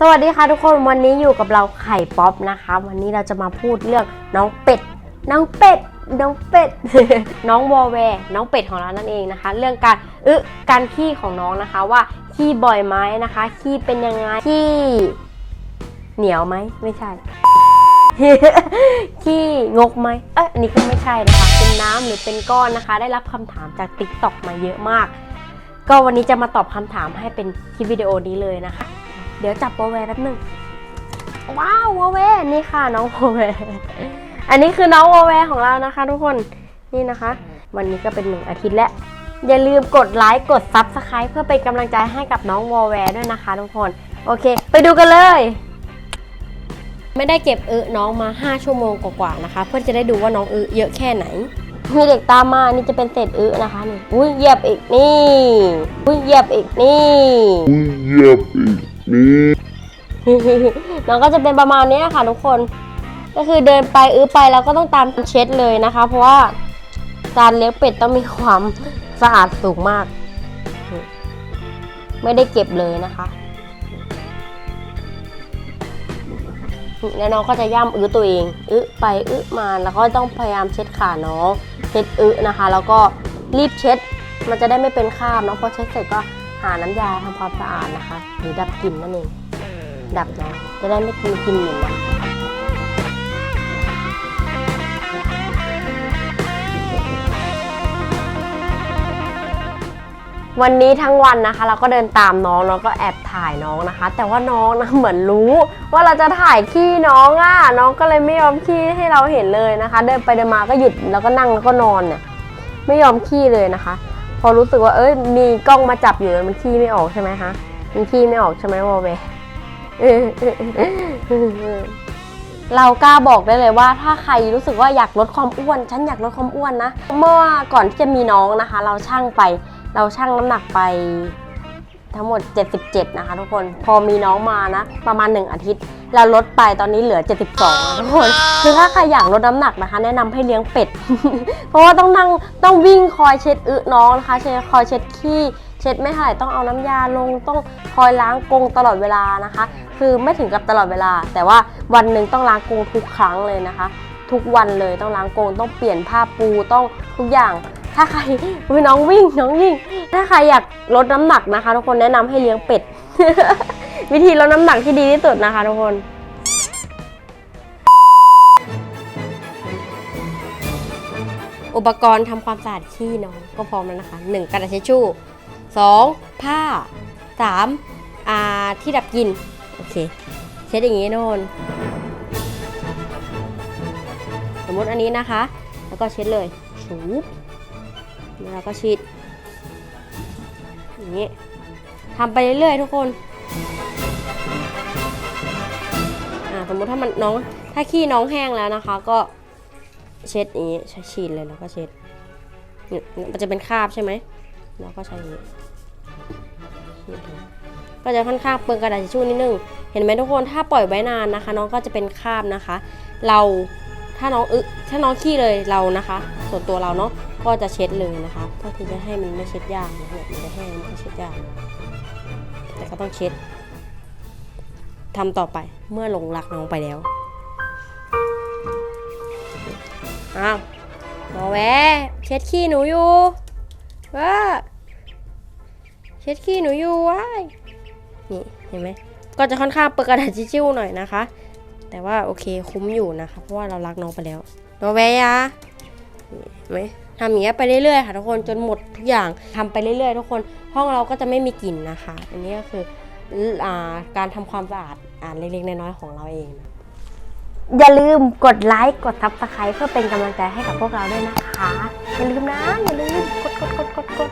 สวัสดีค่ะทุกคนวันนี้อยู่กับเราไข่ป๊อปนะคะ วันนี้เราจะมาพูดเรื่องน้องเป็ด น้องเป็ด น้องเป็ด น้องวอลแวร์น้องเป็ดของเรานั่นเองนะคะ เรื่องการอึการขี้ของน้องนะคะว่าขี้บ่อยไหมนะคะ ขี้เป็นยังไงขี้เหนียวไหมไม่ใช่ขี้งกไหมเอ้ยอันนี้ก็ไม่ใช่นะคะเป็นน้ำหรือเป็นก้อนนะคะ ได้รับคำถามจาก t ิ k t o k มาเยอะมาก ก็วันนี้จะมาตอบคำถามให้เป็นคลิปวิดีโอนี้เลยนะคะ เดี๋ยวจับวอลแวร์แป๊บหนึง ว้าววอลแวร์นี่ค่ะน้องวอลแวร์ อันนี้คือน้องวอลแวร์ของเรานะคะทุกคน นี่นะคะ วันนี้ก็เป็นหนึ่งอาทิตย์แล้ว อย่าลืมกดไลค์ กด Subscribe เพื่อเป็นกำลังใจให้กับน้องวอลแวร์ด้วยนะคะทุกคน โอเค ไปดูกันเลย ไม่ได้เก็บเออน้องมา 5 ชั่วโมงกว่าๆนะคะ เพื่อจะได้ดูว่าน้องเออเยอะแค่ไหนมีเด็กตามมา นี่จะเป็นเศษเออนะคะนี่ อุ้ยเหยียบอีกนี่ อุ้ยเหยียบอีกนี่เหยี ยบอีกนี่น้องก็จะเป็นประมาณนี้ค่ะทุกคน ก็คือเดินไปอื้อไปแล้วก็ต้องตามเช็ดเลยนะคะ เพราะว่าการเลี้ยงเป็ดต้องมีความสะอาดสูงมาก ไม่ได้เก็บเลยนะคะ แล้วน้องก็จะย่ำอื้อตัวเอง อื้อไปอื้อมาแล้วก็ต้องพยายามเช็ดขาน้องเช็ดอื้อนะคะ แล้วก็รีบเช็ด มันจะได้ไม่เป็นคราบเนาะพอเช็ดเสร็จก็ หาน้ำยาทำความสะอาดนะคะ หรือดับกลิ่นนั่นเอง ดับนะจะได้ไม่มีกลินเหม็นนะวันนี้ทั้งวันนะคะ เราก็เดินตามน้องแล้วก็แอบถ่ายน้องนะคะ แต่ว่าน้องนะเหมือนรู้ ว่าเราจะถ่ายขี้น้องอะน้องก็เลยไม่ยอมขี้ให้เราเห็นเลยนะคะ เดินไปเดินมาก็หยุดแล้วก็นั่งแล้วก็นอนเนี่ยไม่ยอมขี้เลยนะคะ พอรู้สึกว่าเอ้ยมีกล้องมาจับอยู่มันขี้ไม่ออกใช่ไหมคะมันขี้ไม่ออกใช่ไหมวอลเวเรากล้าบอกได้เลยว่าถ้าใครรู้สึกว่าอยากลดความอ้วน ฉันอยากลดความอ้วนนะ เมื่อก่อนที่จะมีน้องนะคะ เราชั่งไป เราชั่งน้ำหนักไป ทั้งหมด 77 นะคะทุกคน พอมีน้องมานะ ประมาณ 1 อาทิตย์ เราลดไปตอนนี้เหลือ 72 ทุกคน คือถ้าใครอยากลดน้ำหนักนะคะ แนะนำให้เลี้ยงเป็ด เพราะว่าต้องนั่งต้องวิ่งคอยเช็ดอึน้องนะคะ เช็ดคอยเช็ดขี้เช็ดไม่เท่าไหร่ต้องเอาน้ำยาลงต้องคอยล้างกรงตลอดเวลานะคะ คือไม่ถึงกับตลอดเวลา แต่ว่าวันหนึ่งต้องล้างกรงทุกครั้งเลยนะคะ ทุกวันเลยต้องล้างกรงต้องเปลี่ยนผ้าปูต้องทุกอย่าง ถ้าใครอุ๊ยน้องวิ่งน้องวิ่ง ถ้าใครอยากลดน้ำหนักนะคะ ทุกคนแนะนำให้เลี้ยงเป็ด วิธีลดน้ำหนักที่ดีที่สุดนะคะ ทุกคนอุปกรณ์ทำความสะอาดขี้น้องก็พร้อมแล้วนะคะ 1. กระดาษทิชชู่ 2. ผ้า 3. อ่า ที่ดับกลิ่นโอเค เช็ดอย่างนี้โน่นสมมติอันนี้นะคะ แล้วก็เช็ดเลยชูบ แล้วก็ฉีดอย่างนี้ทำไปเรื่อยๆทุกคนอ่าสมมติถ้ามันน้องถ้าขี้น้องแห้งแล้วนะคะ ก็เช็ดอย่างนี้ใช้ฉีดเลยแล้วก็เช็ดเนี่ยมันจะเป็นคราบใช่ไหมแล้วก็ใช้อย่างนี้ฉีดก็จะค่อนข้างเปลืองกระดาษทิชชู่นิดนึง เห็นไหมทุกคนถ้าปล่อยไว้นานนะคะ น้องก็จะเป็นคราบนะคะ เราถ้าน้องอึถ้าน้องขี้เลยเรานะคะ ส่วนตัวเราเนาะ ก็จะเช็ดเลยนะคะเพื่อที่จะให้มันไม่เช็ดยากเนี่ยมันจะแห้งมันจะเช็ดยาก แต่ก็ต้องเช็ดทำต่อไปเมื่อหลงรักน้องไปแล้วอ้าวหมอแวะเช็ดขี้หนูอยู่ว่าเช็ดขี้หนูอยู่ว้ายนี่เห็นไหมก็จะค่อนข้างเปิดกระดาษทิชชู่หน่อยนะคะ แต่ว่าโอเคคุ้มอยู่นะคะ เพราะว่าเรารักน้องไปแล้วโนเวียนี่เห็นไหม ทำอย่างเงี้ยไปเรื่อยๆค่ะทุกคนจนหมดทุกอย่างทำไปเรื่อยๆ ทุกคนห้องเราก็จะไม่มีกลิ่นนะคะ อันนี้ก็คืออการทำความสะอาดอ่าเล็กๆน้อยๆของเราเอง อย่าลืมกดไลค์กดซับสไครต์เพื่อเป็นกำลังใจให้กับพวกเราด้วยนะคะ อย่าลืมนะ อย่าลืมกดกดกดกดกด